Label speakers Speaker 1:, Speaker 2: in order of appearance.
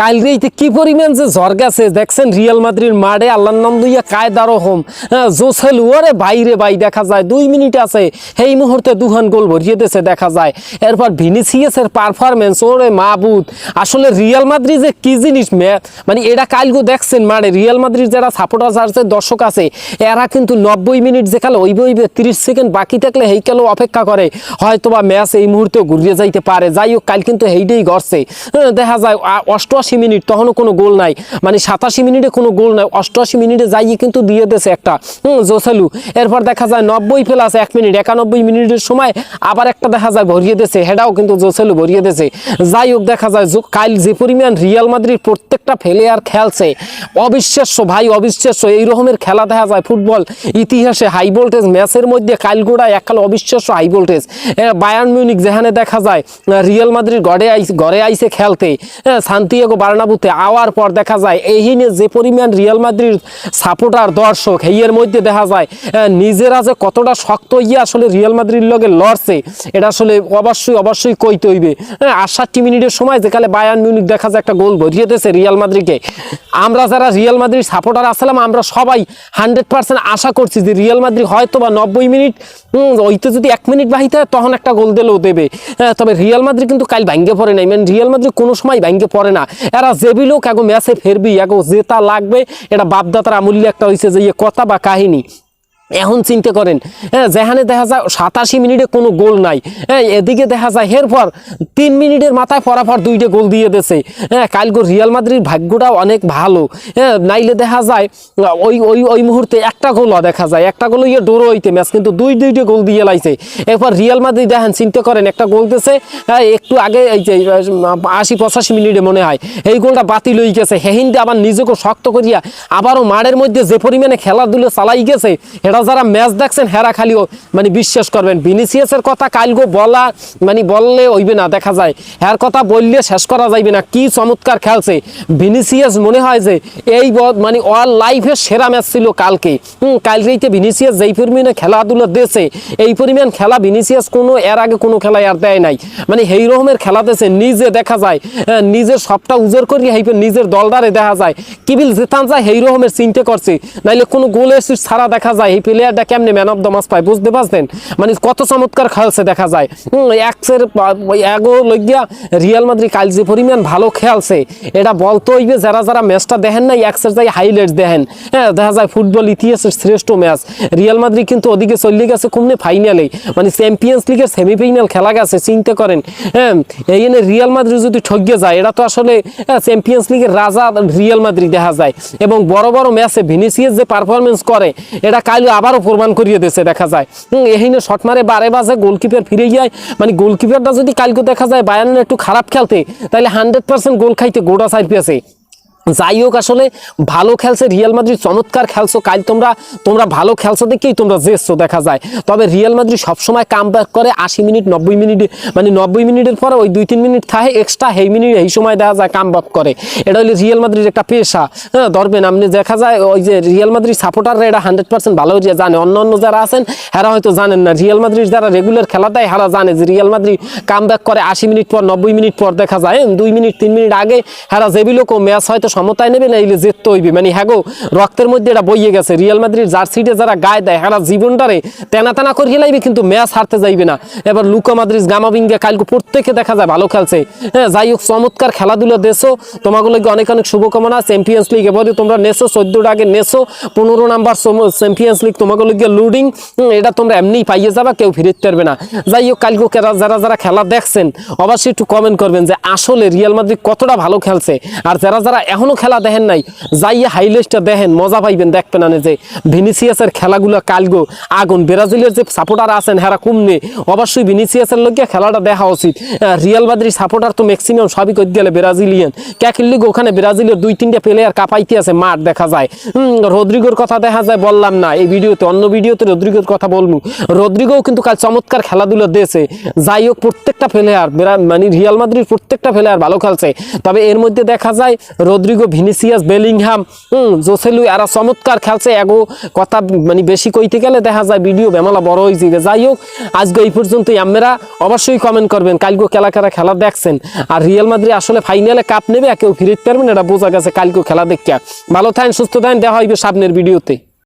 Speaker 1: কাল রেইতে কি পরিমাণ যে ঝড় গেছে দেখছেন? রিয়াল মাদ্রির মাঠে আল্লাহর নাম লইয়া কায়দার রহম। হ্যাঁ জোসেল ওরে বাইরে বাই দেখা যায় দুই মিনিট আছে। এই মুহূর্তে দুহান গোল ভরিয়ে দিয়েছে দেখা যায়। এরপর ভিনিসিয়াসের পারফরমেন্স ওরে মাবুদ। আসলে রিয়াল মাদ্রিদ যে কি জিনিস মানে এটা কালগো দেখছেন মাঠে রিয়াল মাদ্রিদ যারা সাপোর্টার্স আছে দর্শক আছে এরা কিন্তু নব্বই মিনিট যে খেলো ওইবে ওইবে তিরিশ সেকেন্ড বাকি থাকলে হেই খেলো অপেক্ষা করে। হয়তো বা ম্যাচ এই মুহূর্তে ঘুরিয়ে যাইতে পারে। যাই হোক কাল কিন্তু হেইটাই গড়ছে হ্যাঁ, দেখা যায় আ- অষ্টআশি মিনিট তখনও কোনো গোল নাই। মানে সাতাশি মিনিটে কোনো গোল নাই অষ্টআশি মিনিটে যাইয়ে কিন্তু দিয়ে দিয়েছে একটা। হুম, জোসেলু। এরপর দেখা যায় নব্বই প্লাস এক মিনিট একানব্বই মিনিটের সময় আবার একটা দেখা যায় ভরিয়ে দিয়েছে হেডাও কিন্তু জোসেলু ভরিয়ে দিয়েছে। যাই হোক দেখা যায় কাল যে পরিমাণ রিয়াল মাদ্রিদ প্রত্যেকটা প্লেয়ার খেলছে অবিশ্বাস্য ভাই অবিশ্বাস্য। এই রকমের খেলা দেখা যায় ফুটবল ইতিহাসে হাই ভোল্টেজ ম্যাচের মধ্যে কালগোড়া এককাল অবিশ্বাস্য হাই ভোল্টেজ বায়ার্ন মিউনিক যেখানে দেখা যায় রিয়াল মাদ্রিদ গড়ে আইস ঘরে আইসে খেলতে। হ্যাঁ, সান্তিয়াগো বার্নাবুতে আওয়ার পর দেখা যায় এইহিনে যে পরিমাণ রিয়াল মাদ্রিদ সাপোর্টার, দর্শক, হেইয়ের মধ্যে দেখা যায় নিজেরা যে কতটা শক্ত ইয়ে আসলে রিয়াল মাদ্রির লগে লড়ছে, এটা আসলে অবশ্যই অবশ্যই কইতে হইবে। হ্যাঁ আটষট্টি মিনিটের সময় যেখানে বায়ার্ন মিউনিক দেখা যায় একটা গোল দিয়েছে রিয়াল মাদ্রিদকে। আমরা যারা রিয়াল মাদ্রির সাপোর্টার আসলাম, আমরা সবাই হান্ড্রেড পার্সেন্ট আশা করছি যে রিয়াল মাদ্রি হয়তো বা নব্বই মিনিট ওইতে যদি এক মিনিট বাহিতে হয় তখন একটা গোল দিলেও দেবে। তবে রিয়াল মাদ্রি কিন্তু কাল ভাঙ্গে পড়ে নাই। মানে রিয়াল মাদ্রিদ কোনো সময় ভাঙ্গে পড়ে না। এরা জেবিলোক এগো ম্যাচে ফেরবি, এগো জেতা লাগবে, এটা বাপদাতার আমূল্য একটা হয়েছে যে ইয়ে কথা বা কাহিনী। এখন চিন্তা করেন। হ্যাঁ যেখানে দেখা যায় সাতাশি মিনিটে কোনো গোল নাই। হ্যাঁ এদিকে দেখা যায় এরপর তিন মিনিটের মাথায় পরাপর দুইটা গোল দিয়ে দিয়েছে। হ্যাঁ কালকে রিয়াল মাদ্রিদ ভাগ্যটা অনেক ভালো। হ্যাঁ নাইলে দেখা যায়, ওই ওই ওই মুহূর্তে একটা গোলও দেখা যায়। একটা গোল ইয়ে ডোরো হইতে ম্যাচ, কিন্তু দুই, দুইটা গোল দিয়ে লাইছে। এরপর রিয়াল মাদ্রিদ দেখেন, চিন্তা করেন, একটা গোল দিয়েছে হ্যাঁ একটু আগে এই যে, আশি, পঁচাশি মিনিটে মনে হয়, এই গোলটা বাতিল হয়ে গেছে। হেহিন্দে আবার নিজেকে শক্ত করিয়া আবারও মাঠের মধ্যে যে পরিমাণে খেলাধুলো চালাই গেছে এটা যারা ম্যাচ দেখছেন, হেরা খালিও মানে বিশ্বাস করবেন। ভিনিসিয়াসের কথা কালগো বলা মানে বললে হইবে না, দেখা যায়। হ্যার কথা বললে শেষ করা যাইবে না। কি চমৎকার খেলছে। ভিনিসিয়াস মনে হয় যে এই মানে অল লাইফের সেরা ম্যাচ ছিল কালকে। হুম কালকেইতে ভিনিসিয়াস যেই পরিমাণে খেলাধুলো দিয়েছে, এই পরিমাণ খেলা ভিনিসিয়াস কোনো, এর আগে কোনো খেলায় আর দেয় নাই। মানে এই রকমের খেলা দিয়েছে, নিজে দেখা যায় নিজের সবটা উজোর করিয়ে হাইপে নিজের দলদারে দেখা যায়। কিবিল জেতান যায় এই রকমের চিন্তা করছে। নাইলে কোনো গোল এসিস ছাড়া দেখা যায় প্লেয়ারটা কেমনে ম্যান অফ দ্য ম্যাচ পায় বুঝতে পারছেন? মানে কত চমৎকার খেলছে দেখা যায়। হুম, এক্সের এগো লইয়া রিয়াল মাদ্রিদ কাল যে পরিমাণ ভালো খেলছে এটা বলতে হইবে যারা যারা ম্যাচটা দেখেন নাই এক্সের যাই হাইলাইটস দেখেন। হ্যাঁ দেখা যায় ফুটবল ইতিহাসের শ্রেষ্ঠ ম্যাচ রিয়াল মাদ্রিদ কিন্তু ওদিকে চলে গেছে কুমনে ফাইনালে মানে চ্যাম্পিয়ন্স লিগের সেমিফাইনাল খেলা গেছে চিন্তা করেন। হ্যাঁ এই জন্য রিয়াল মাদ্রি যদি ঠকিয়ে যায় এটা তো আসলে চ্যাম্পিয়ন্স লিগের রাজা রিয়াল মাদ্রি দেখা যায়। এবং বড় বড় ম্যাচে ভিনিসিয়াস যে পারফরমেন্স করে এটা কাল আবারও প্রমাণ করিয়ে দিয়েছে, দেখা যায়। হুম, এহিনে শট মারে, বারে বাজে গোলকিপার ফিরে যায় মানে গোলকিপারটা যদি কালকে দেখা যায় বায়ানের একটু খারাপ খেলতে তাহলে হান্ড্রেড পার্সেন্ট গোল খাইতে গোটা সাইড পেয়েছে। যাই হোক আসলে ভালো খেলছে রিয়াল মাদ্রিদ চমৎকার খেলছো। কাল তোমরা তোমরা ভালো খেলছো দেখেই তোমরা জেসছো দেখা যায়। তবে রিয়াল মাদ্রিদ সবসময় কাম ব্যাক করে আশি মিনিট নব্বই মিনিট মানে নব্বই মিনিটের পরে ওই দুই তিন মিনিট থাকে এক্সট্রা এই মিনিট এই সময় দেখা যায় কাম ব্যাক করে। এটা হলো রিয়াল মাদ্রিদ একটা পেশা। হ্যাঁ ধরবেন আপনি দেখা যায় ওই যে রিয়াল মাদ্রিদ সাপোর্টাররা এটা হান্ড্রেড পার্সেন্ট ভালো জানে। অন্য অন্য যারা আছেন এরা হয়তো জানেন না। রিয়াল মাদ্রিদ যারা রেগুলার খেলা দেয় এরা জানে যে রিয়াল মাদ্রিদ কাম ব্যাক করে আশি মিনিট পর নব্বই মিনিট পর দেখা যায়। হ্যাঁ, দুই মিনিট তিন মিনিট আগে হেরা জেবিলোক ম্যাচ হয়তো সমতায় নেবে না এইলে জিততে হইবে। মানে হ্যাগো রক্তের মধ্যে এটা বইয়ে গেছে। রিয়াল মাদ্রিদ জার্সিতে যারা গায়ে দেয় হেরা জীবনটারে তেনা তেনা করিয়ে লাইবে কিন্তু ম্যাচ হারতে যাইবে না। এবার লুকা মাদ্রিদ, গামাবিঙ্গে কালকে প্রত্যেকে দেখা যায় ভালো খেলছে। হ্যাঁ যাই হোক, চমৎকার খেলাধুলো দেশো তোমাগুলোকে অনেক অনেক শুভকামনা। চ্যাম্পিয়ন্স লিগ এবারে তোমরা নেছো চোদ্দোটা আগে নেছো, পনেরো নাম্বার চ্যাম্পিয়ন্স লিগ তোমাগুলোকে লুডিং এটা তোমরা এমনিই পাইয়ে যাবা, কেউ ফিরতে পারবে না। যাই হোক, কালকে যারা যারা যারা খেলা দেখছেন, অবশ্যই একটু কমেন্ট করবেন যে আসলে রিয়াল মাদ্রিদ কতটা ভালো খেলছে। আর যারা যারা এখনও খেলা দেখেন নাই। যাইয়া হাইলাইটটা দেখেন, মজা পাইবেন, দেখবেন না যে ভিনিসিয়াসের খেলাগুলো কালগো আগুন, ব্রাজিলের যে সাপোর্টার আছেন, হেরা কমনে, অবশ্যই ভিনিসিয়াসের লোকে খেলাটা দেখা উচিত। রিয়াল মাদ্রিদ সাপোর্টার তো ম্যাক্সিমাম সবই করে দিলে ব্রাজিলিয়ান ক্যাকিল্লিগ ওখানে ব্রাজিলের দুই তিনটা প্লেয়ার কাপাইতে আছে, মাঠ দেখা যায়। রদ্রিগোর কথা দেখা যায়, বললাম না। এই ভিডিওতে, অন্য ভিডিওতে রদ্রিগোর কথা বলব। রদ্রিগোও কিন্তু কাল চমৎকার খেলাধুলো দিয়েছে। যাই হোক, প্রত্যেকটা প্লেয়ার মানে রিয়াল মাদ্রিদ প্রত্যেকটা প্লেয়ার ভালো খেলছে। তবে এর মধ্যে দেখা যায়, রদ্রিগো রদ্রিগো ভিনিসিয়াস বেলিংহাম হুম জোসেলু এরা চমৎকার খেলছে। এগো কথা মানে বেশি কইতে গেলে দেখা যায় ভিডিও বেমালা বড় হয়ে যাবে যাই হোক, আজকে এই পর্যন্ত আমরা অবশ্যই কমেন্ট করবেন, কালকে খেলা খেলা খেলা দেখছেন। আর রিয়াল মাদ্রি আসলে ফাইনালে কাপ নেবে কেউ ফিরতে পারবেন এটা বোঝা গেছে কালকে খেলা দেখতে ভালো থাকেন, সুস্থ থাকেন, দেখা হইবে সামনের ভিডিওতে।